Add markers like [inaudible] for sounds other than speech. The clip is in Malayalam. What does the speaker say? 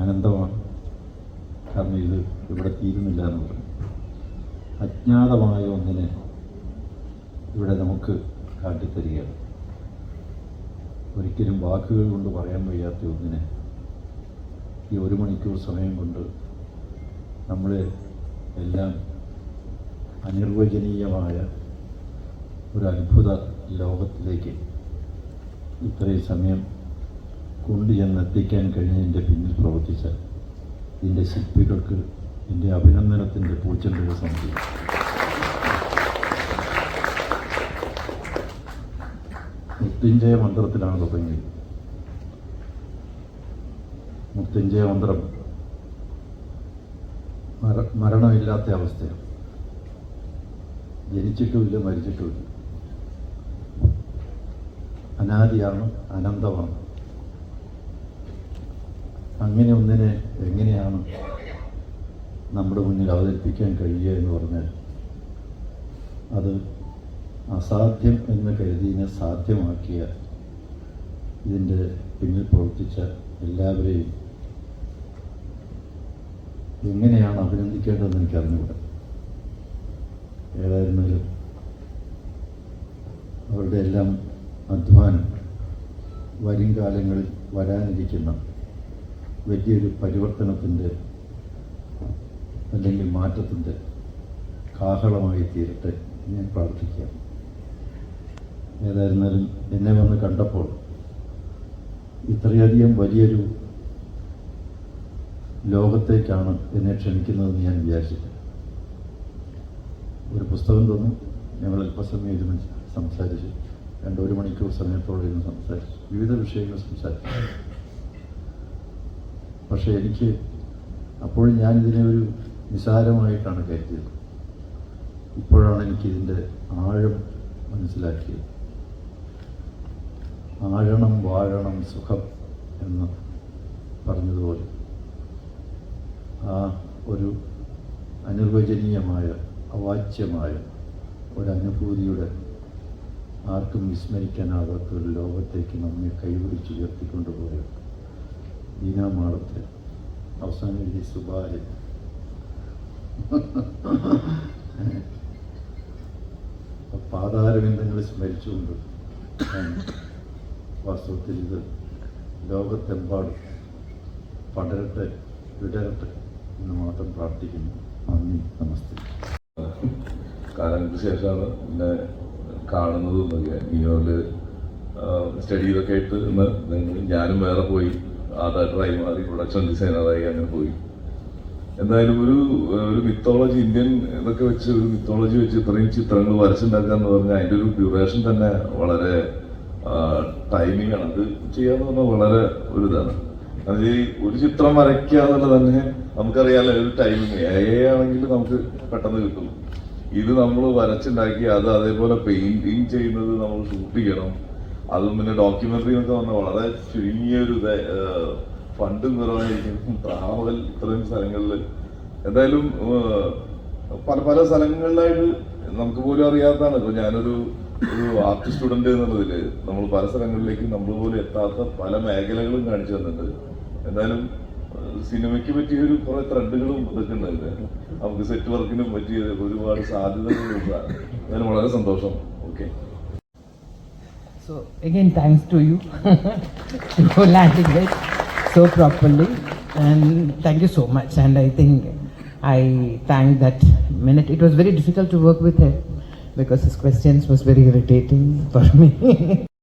അനന്തമാണ്. കാരണം ഇത് ഇവിടെ തീരുന്നില്ല എന്ന് പറഞ്ഞു അജ്ഞാതമായ ഒന്നിനെ ഇവിടെ നമുക്ക് കാട്ടിത്തരികയാണ്. ഒരിക്കലും വാക്കുകൾ കൊണ്ട് പറയാൻ വയ്യാത്ത ഒന്നിനെ ഈ ഒരു മണിക്കൂർ സമയം കൊണ്ട് നമ്മളെ എല്ലാം അനിർവചനീയമായ ഒരു അത്ഭുത ലോകത്തിലേക്ക് ഇത്രയും സമയം കൊണ്ടുചെന്ന് എത്തിക്കാൻ കഴിഞ്ഞതിന്റെ പിന്നിൽ പ്രവർത്തിച്ച ഇതിന്റെ ശില്പികൾക്ക് എന്റെ അഭിനന്ദനത്തിന്റെ പൂച്ചെണ്ടുകൾ സമർപ്പിക്കും. മൃത്യുഞ്ജയ മന്ത്രത്തിലാണ് തുടങ്ങിയത്. മൃത്യുഞ്ജയ മന്ത്രം മര മരണമില്ലാത്ത അവസ്ഥയാണ്. ജനിച്ചിട്ടുമില്ല മരിച്ചിട്ടുമില്ല. അനാദിയാണ് അനന്തമാണ്. അങ്ങനെ ഒന്നിനെ എങ്ങനെയാണ് നമ്മുടെ മുന്നിൽ അവതരിപ്പിക്കാൻ കഴിയുക എന്ന് പറഞ്ഞാൽ അത് അസാധ്യം എന്ന് കരുതിയതിനെ സാധ്യമാക്കിയ ഇതിന്റെ പിന്നിൽ പ്രവർത്തിച്ച എല്ലാവരെയും എങ്ങനെയാണ് അഭിനന്ദിക്കേണ്ടതെന്ന് എനിക്ക് അറിഞ്ഞുകൂടാ ഏതായിരുന്നാലും അവരുടെ എല്ലാം അധ്വാനം വരും കാലങ്ങളിൽ വരാനിരിക്കുന്ന വലിയൊരു പരിവർത്തനത്തിന്റെ അല്ലെങ്കിൽ മാറ്റത്തിന്റെ കാഹളമായി തീരട്ടെ ഞാൻ പ്രാർത്ഥിക്കാം ഏതായിരുന്നാലും എന്നെ വന്ന് കണ്ടപ്പോൾ ഇത്രയധികം വലിയൊരു ലോകത്തേക്കാണ് എന്നെ ക്ഷണിക്കുന്നതെന്ന് ഞാൻ വിചാരിച്ചില്ല. ഒരു പുസ്തകം തന്നു. ഞങ്ങൾ അല്പസമയം ഇരുന്ന് സംസാരിച്ചു. രണ്ട് ഒരു മണിക്കൂർ സമയത്തോടെ ഇരുന്ന് സംസാരിച്ചു. വിവിധ വിഷയങ്ങൾ സംസാരിച്ചു. പക്ഷേ എനിക്ക് അപ്പോഴും ഞാനിതിനെ ഒരു നിസാരമായിട്ടാണ് കരുതിയത്. ഇപ്പോഴാണ് എനിക്കിതിന്റെ ആഴം മനസ്സിലാക്കിയത്. ആഴണം വാഴണം സുഖം എന്ന് പറഞ്ഞതുപോലെ. ആ ഒരു അനിർവചനീയമായ അവാച്യമായ ഒരു അനുഭൂതിയുടെ ആർക്കും വിസ്മരിക്കാനാകാത്ത ഒരു ലോകത്തേക്ക് നമ്മെ കൈപിടിച്ച് ഉയർത്തിക്കൊണ്ടുപോയ ദീനാമാളത്തെ അവസാനം എഴുതി സുബാര പാതാരവിന്ദങ്ങളെ സ്മരിച്ചുകൊണ്ട് വാസ്തവത്തിൽ ഇത് ലോകത്തെമ്പാടും പടരട്ടെ വിടരട്ടെ എന്ന് മാത്രം പ്രാർത്ഥിക്കുന്നു. നന്ദി നമസ്തേ. കാലങ്ങൾക്ക് ശേഷമാണ് എന്നെ കാണുന്നതും സ്റ്റഡി ഇതൊക്കെ ആയിട്ട് ഇന്ന് ഞാനും വേറെ പോയി. ഡയറക്ടറായി മാറി പ്രൊഡക്ഷൻ ഡിസൈനറായി അങ്ങനെ പോയി. എന്തായാലും ഒരു ഒരു മിത്തോളജി ഇന്ത്യൻ ഇതൊക്കെ വെച്ച് ഒരു മിത്തോളജി വെച്ച് ഇത്രയും ചിത്രങ്ങൾ വരച്ചുണ്ടാക്കുക എന്ന് പറഞ്ഞാൽ അതിന്റെ ഒരു ഡ്യൂറേഷൻ തന്നെ വളരെ ടൈമിംഗ് ആണ്. അത് ചെയ്യാന്ന് പറഞ്ഞാൽ വളരെ ഒരു ഇതാണ് അത് ഒരു ചിത്രം വരയ്ക്കുക എന്നുള്ളത് തന്നെ നമുക്കറിയാലോ ഒരു ടൈമിങ് എ ആണെങ്കിൽ നമുക്ക് പെട്ടെന്ന് കിട്ടും. ഇത് നമ്മൾ വരച്ചുണ്ടാക്കി അത് അതേപോലെ പെയിന്റിങ് ചെയ്യുന്നത് നമ്മൾ ഷൂട്ട് ചെയ്യണം. അതും പിന്നെ ഡോക്യുമെന്ററി എന്നൊക്കെ വന്ന വളരെ ചുരുങ്ങിയ ഒരു ഫണ്ട് നിറവായിരിക്കും ട്രാവൽ ഇത്രയും സ്ഥലങ്ങളിൽ. എന്തായാലും പല പല സ്ഥലങ്ങളിലായിട്ട് നമുക്ക് പോലും അറിയാത്തതാണ്. ഇപ്പൊ ഞാനൊരു ഒരു ആർട്ട് സ്റ്റുഡന്റ് എന്നുള്ളതിൽ നമ്മൾ പല സ്ഥലങ്ങളിലേക്ക് നമ്മൾ പോലും എത്താത്ത പല മേഖലകളും കാണിച്ചു തന്നിട്ടുണ്ട്. എന്തായാലും സിനിമയ്ക്ക് പറ്റിയ ഒരു കുറെ ത്രെഡുകളും ഇതൊക്കെ ഉണ്ടായിരുന്നു നമുക്ക് സെറ്റ് വർക്കിനും പറ്റിയ ഒരുപാട് സാധ്യതകളുണ്ട്. അതിന് വളരെ സന്തോഷം. Okay So again, thanks to you [laughs] for landing it so properly, and thank you so much. And I think I thank that minute. It was very difficult to work with him because his questions was very irritating for me. [laughs]